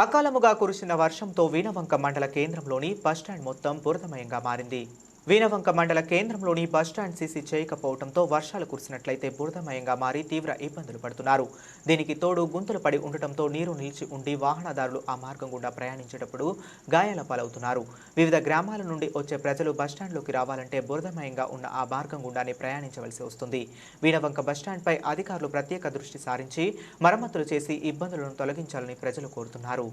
అకాలముగా కురిసిన వర్షంతో వీణవంక మండల కేంద్రంలోని బస్టాండ్ మొత్తం బురదమయంగా మారింది. వీణవంక మండల కేంద్రంలోని బస్టాండ్ సీసీ చేయకపోవడంతో వర్షాలు కురిసినట్లయితే బురదమయంగా మారి తీవ్ర ఇబ్బందులు పడుతున్నారు. దీనికి తోడు గుంతలు పడి ఉండటంతో నీరు నిలిచి ఉండి వాహనదారులు ఆ మార్గం గుండా ప్రయాణించేటప్పుడు గాయాల పాలవుతున్నారు. వివిధ గ్రామాల నుండి వచ్చే ప్రజలు బస్టాండ్లోకి రావాలంటే బురదమయంగా ఉన్న ఆ మార్గం గుండానే ప్రయాణించవలసి వస్తుంది. వీణవంక బస్టాండ్పై అధికారులు ప్రత్యేక దృష్టి సారించి మరమ్మతులు చేసి ఇబ్బందులను తొలగించాలని ప్రజలు కోరుతున్నారు.